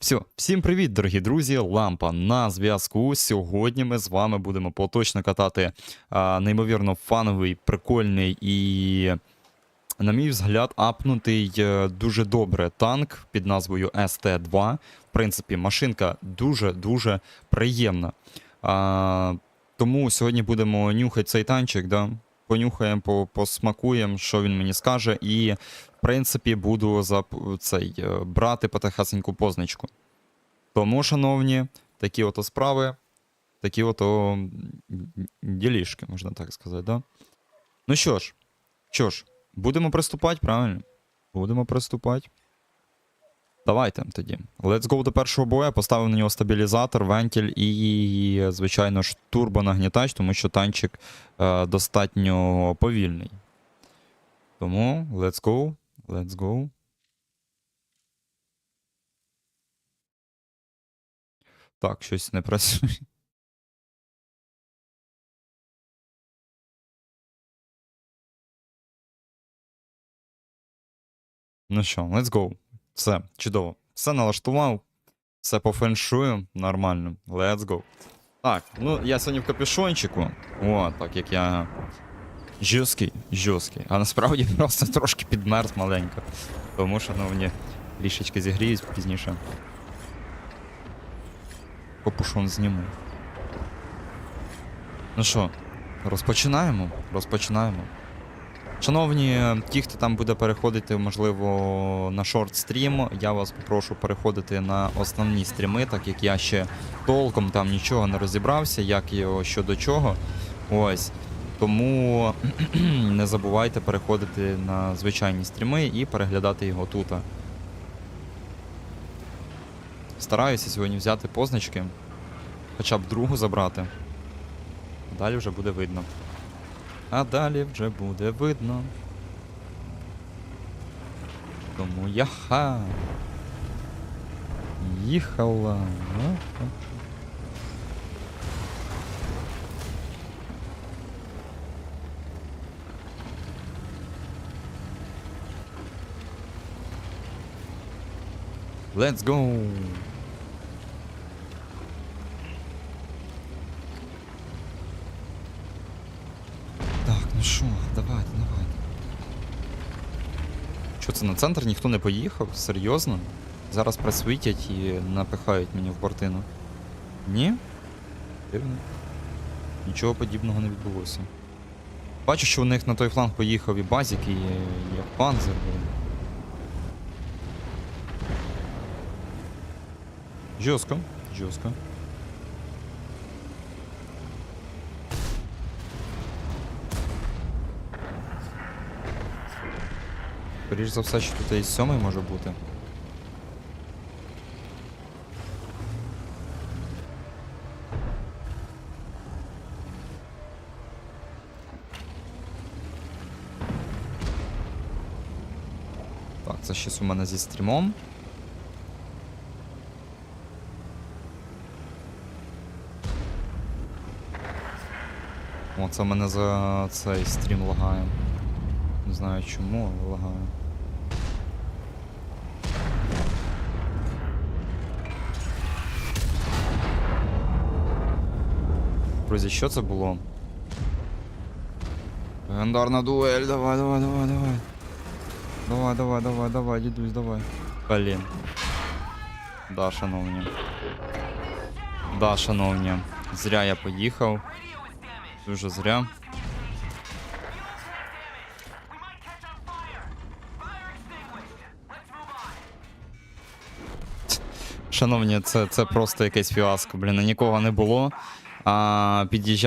Все, всім привіт, дорогі друзі. Лампа на зв'язку. Сьогодні ми з вами будемо поточно катати а, неймовірно фановий, прикольний і, на мій взгляд, апнутий е, дуже добре танк під назвою СТ-2. В принципі, машинка дуже-дуже приємна. А, тому сьогодні будемо нюхати цей танчик, да? Понюхаємо, посмакуємо, що він мені скаже, і в принципі, буду за цей е, брати потихесеньку позначку. Тому, шановні, такі ото справи, такі ото ділішки, можна так сказати, да? Ну що ж, що ж, будемо приступати, правильно? Будемо приступати. Давайте тоді. Let's go до першого бою. Поставив на нього стабілізатор, вентиль і, звичайно ж, турбонагнітач, тому що танчик е, достатньо повільний. Тому let's go. Let's go. Так, щось не працює. Ну що, let's go. Все, чудово. Все налаштував, все по феншую, нормально. Let's go. Так, ну я сьогодні в капюшончику. О, так як я. Жорсткий, жорсткий. А насправді просто трошки підмерз маленько. Тому, шановні, трішечки зігріюсь пізніше. Капюшон зніму. Ну що, розпочинаємо? Розпочинаємо. Шановні, ті, хто там буде переходити, можливо, на шорт стрім, я вас попрошу переходити на основні стріми, так як я ще толком там нічого не розібрався, як його що до чого. Ось. Тому не забувайте переходити на звичайні стріми і переглядати його тут. Стараюся сьогодні взяти позначки, хоча б другу забрати. Далі вже буде видно. А далі вже буде видно. Тому яха. Їхала. Let's go. Так, ну що, давайте, давайте. Що це на центр ніхто не поїхав? Серйозно? Зараз просвітять і напихають мені в бортину. Ні? Дивно. Нічого подібного не відбулося. Бачу, що у них на той фланг поїхав і базік, і, і панзер. Жорстко, жорстко. Скоріш за все, що тут і сьомий може бути. Так, це щось у мене зі стрімом. О, це мене за цей стрім лагає. Не знаю чому, але лагає. Друзі, що це було? Легендарна дуель, давай, давай, давай, давай. Давай, давай, давай, давай, дідусь, давай. Блін. Да, шановні. Да, шановні. Зря я поїхав. Дуже зря. Шановні, це, це просто якесь фіаско, блін, нікого не було. А під'їжджав